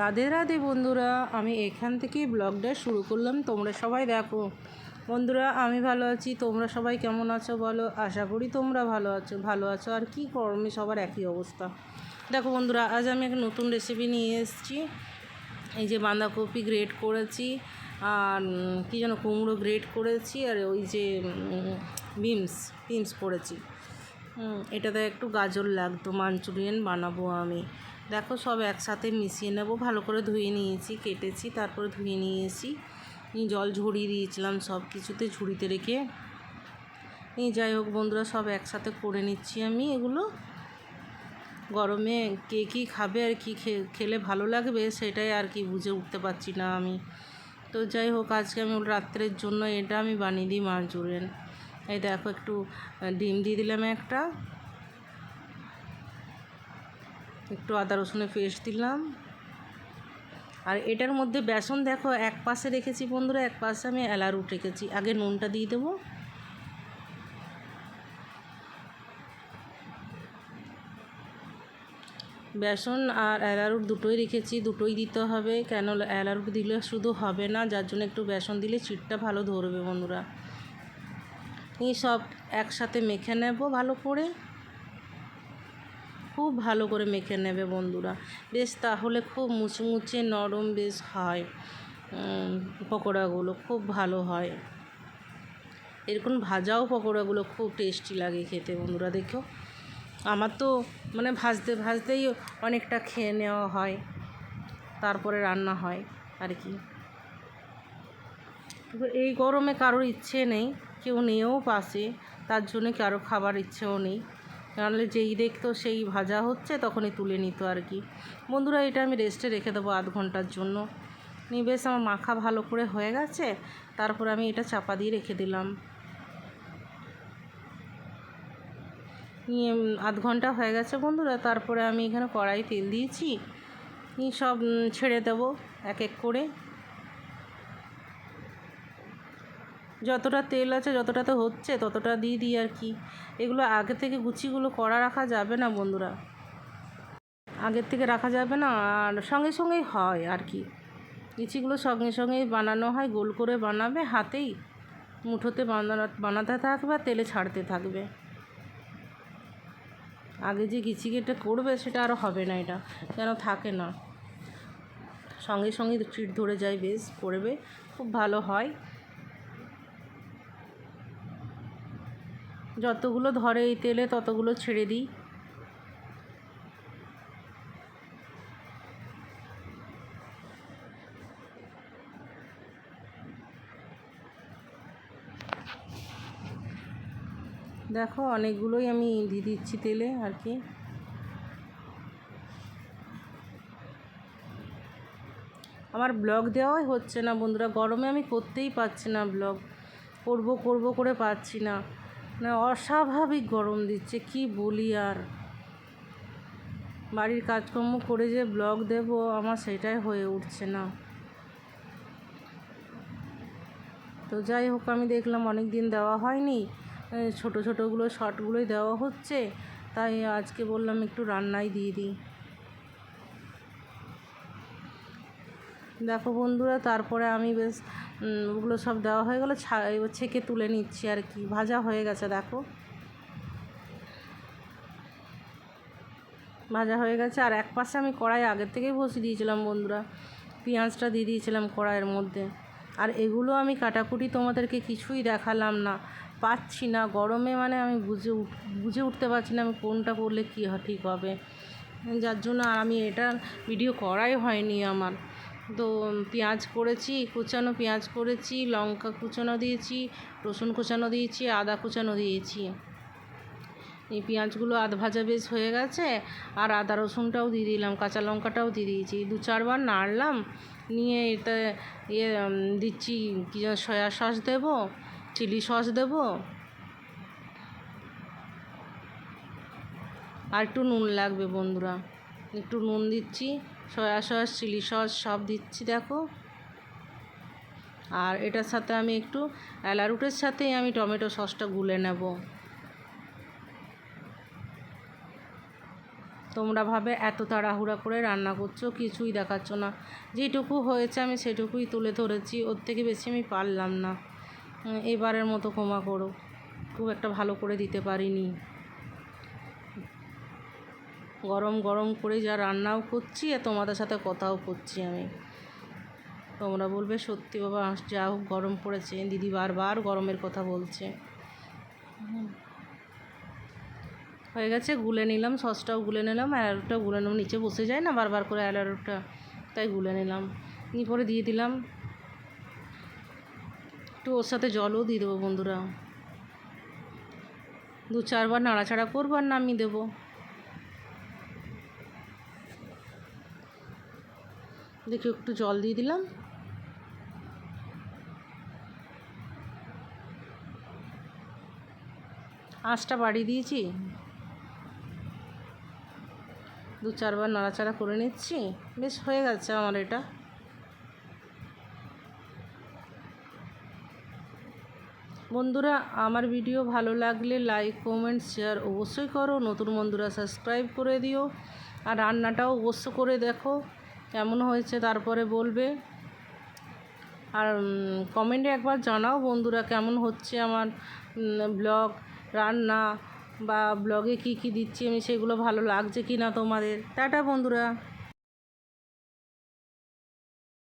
রাধে রাধে বন্ধুরা, আমি এখান থেকেই ব্লগটা শুরু করলাম। তোমরা সবাই দেখো। বন্ধুরা, আমি ভালো আছি। তোমরা সবাই কেমন আছো বলো? আশা করি তোমরা ভালো আছো ভালো আছো। আর কি কর্মে সবার একই অবস্থা। দেখো বন্ধুরা, আজ আমি একটা নতুন রেসিপি নিয়ে এসেছি। এই যে বাঁধাকপি গ্রেট করেছি, আর কী যেন কুমড়ো গ্রেট করেছি, আর ওই যে বিমস বিমস করেছি। এটাতে একটু গাজর লাগতো মাঞ্চুরিয়ান বানাবো আমি। দেখো সব একসাথে মিশিয়ে নেব। ভালো করে ধুয়ে নিয়েছি, কেটেছি, তারপরে ধুয়ে নিয়েছি। নিয়ে জল ঝরিয়ে দিয়েছিলাম সব কিছুতে ঝুড়িতে রেখে। যাই হোক বন্ধুরা, সব একসাথে করে নিচ্ছি আমি এগুলো। গরমে কে কী খাবে আর কি খেলে ভালো লাগবে সেটাই আর কি বুঝে উঠতে পারছি না আমি। তো যাই হোক, আজকে আমি রাত্রের জন্য এটা আমি বানিয়ে দিই মাঞ্চুরিয়ান এই দেখো একটু ডিম দিয়ে দিলাম একটা। একটু আদা রসুনের পেস্ট দিলাম। আর এটার মধ্যে বেসন দেখো, এক পাশে রেখেছি বন্ধুরা, এক পাশে আমি অ্যালারুট রেখেছি। আগে নুনটা দিয়ে দেবো। বেসন আর অ্যালারুট দুটোই রেখেছি, দুটোই দিতে হবে। কেন অ্যালারুট দিলে শুধু হবে না, যার জন্য একটু বেসন দিলে চিটটা ভালো ধরবে বন্ধুরা। এই সব একসাথে মেখে নেব ভালো করে। খুব ভালো করে মেখে নেবে বন্ধুরা। বেশ তাহলে খুব মুচমুচে নরম বেশ হয় পকোড়াগুলো, খুব ভালো হয়। এরকম ভাজাও পকোড়াগুলো খুব টেস্টি লাগে খেতে বন্ধুরা, দেখো। আমার তো মানে ভাজতে ভাজতেই অনেকটা খেয়ে নেওয়া হয়, তারপরে রান্না হয় আর কি। এই গরমে কারোর ইচ্ছে নেই, কেউ নেও পাশে, তার জন্য কারও খাবার ইচ্ছেও নেই। নাহলে যেই দেখতো সেই ভাজা হচ্ছে তখনই তুলে নিত আর কি। বন্ধুরা, এটা আমি রেস্টে রেখে দেবো আধ ঘণ্টার জন্য। নিয়ে বেশ আমার মাখা ভালো করে হয়ে গেছে, তারপর আমি এটা চাপা দিয়ে রেখে দিলাম। নিয়ে আধ ঘণ্টা হয়ে গেছে বন্ধুরা, তারপরে আমি এখানে কড়াই তেল দিয়েছি। নিয়ে সব ছেড়ে দেবো এক এক করে। যতটা তেল আছে যতটাতে হচ্ছে, ততটা দিয়ে দিই আর কি। এগুলো আগে থেকে গুছিগুলো করা রাখা যাবে না বন্ধুরা। আগের থেকে রাখা যাবে না, আর সঙ্গে সঙ্গেই হয় আর কি। লিচিগুলো সঙ্গে সঙ্গেই বানানো হয়, গোল করে বানাবে, হাতেই মুঠোতে বানাতে থাকবে আর তেলে ছাড়তে থাকবে। আগে যে গিচি কেটে করবে সেটা আর হবে না এটা কেন থাকে না। সঙ্গে সঙ্গে চিট ধরে যায়, বেশ করবে খুব ভালো হয়। যতগুলো ধরে এই তেলে, ততগুলো ছেড়ে দিই। দেখো, অনেকগুলোই আমি দিয়ে দিচ্ছি তেলে আর কি। আমার ব্লগ দেওয়াই হচ্ছে না বন্ধুরা, গরমে আমি করতেই পারছি না ব্লগ। করব করব করে পারছি না। মানে অস্বাভাবিক গরম দিচ্ছে, কি বলি আর? বাড়ির কাজকর্ম করে যে ব্লগ দেব, আমার সেটাই হয়ে উঠছে না। তো যাই হোক, আমি দেখলাম অনেক দিন দেওয়া হয়নি ছোট ছোটোগুলো, শর্টগুলোই দেওয়া হচ্ছে, তাই আজকে বললাম একটু রান্নাই দিয়ে দিই। দেখো বন্ধুরা, তারপরে আমি বেশ ওগুলো সব দেওয়া হয়ে গেলো, ছা ছেঁকে তুলে নিচ্ছি আর কি। ভাজা হয়ে গেছে, দেখো। ভাজা হয়ে গেছে, আর এক পাশে আমি কড়াই আগের থেকেই বসিয়ে দিয়েছিলাম বন্ধুরা। পেঁয়াজটা দিয়ে দিয়েছিলাম কড়াইয়ের মধ্যে। আর এগুলো আমি কাটাকুটি তোমাদেরকে কিছুই দেখালাম না। পাচ্ছি না, গরমে মানে আমি বুঝে বুঝে উঠতে পারছি না আমি কোনটা করলে কী ঠিক হবে। যার জন্য আর আমি এটা ভিডিও করাই হয়নি আমার। তো পেঁয়াজ করেছি, কুচানো পেঁয়াজ করেছি, লঙ্কা কুচানো দিয়েছি, রসুন কুচানো দিয়েছি, আদা কুচানো দিয়েছি। এই পেঁয়াজগুলো আধ ভাজা বেশ হয়ে গেছে, আর আদা রসুনটাও দিয়ে দিলাম, কাঁচা লঙ্কাটাও দিয়ে দিয়েছি। দু চারবার নাড়লাম, নিয়ে এতে ইয়ে দিচ্ছি কী সয়া সস দেবো, চিলি সস দেবো, আর একটু নুন লাগবে বন্ধুরা, একটু নুন দিচ্ছি। সয়া সস চিলি সস সব দিচ্ছি, দেখো। আর এটার সাথে আমি একটু অ্যালারুটের সাথেই আমি টমেটো সসটা গুলে নেব। তোমরা ভাবে এত তাড়াহুড়া করে রান্না করছ, কিছুই দেখাচ্ছ না। যেটুকু হয়েছে আমি সেটুকুই তুলে ধরেছি, ওর থেকে বেশি আমি পারলাম না। এবারের মতো ক্ষমা করো। খুব একটা ভালো করে দিতে পারিনি। গরম গরম করে যা রান্নাও করছি আর তোমাদের সাথে কথাও করছি আমি। তোমরা বলবে, সত্যি বাবা যা হোক, গরম পড়েছে। দিদি বারবার গরমের কথা বলছে। হয়ে গেছে, গুলে নিলাম, সসটাও গুলে নিলাম অ্যালারোটা গুলে নিলাম। নিচে বসে যায় না বারবার করে অ্যালারোটা তাই গুলে নিলাম। নিয়ে পরে দিয়ে দিলাম। একটু ওর সাথে জলও দিয়ে দেবো বন্ধুরা। দু চারবার নাড়াচাড়া করব আর নামিয়ে দেবো। দেখি একটু জল দিয়ে দিলাম। আঁচটা বাড়িয়ে দিয়েছি। দু চারবার নাড়াচাড়া করে নিচ্ছি। বেশ হয়ে গেছে আমার এটা। বন্ধুরা, আমার ভিডিও ভালো লাগলে লাইক, কমেন্ট, শেয়ার অবশ্যই করো। নতুন বন্ধুরা, সাবস্ক্রাইব করে দিও। আর রান্নাটাও অবশ্য করে দেখো। কেমন হয়েছে তারপরে বলবে। আর কমেন্টে একবার জানাও বন্ধুরা কেমন হচ্ছে আমার ব্লগ, রান্না বা ব্লগে কি কি দিচ্ছি আমি, সেগুলো ভালো লাগছে কি না তোমাদের। টাটা বন্ধুরা।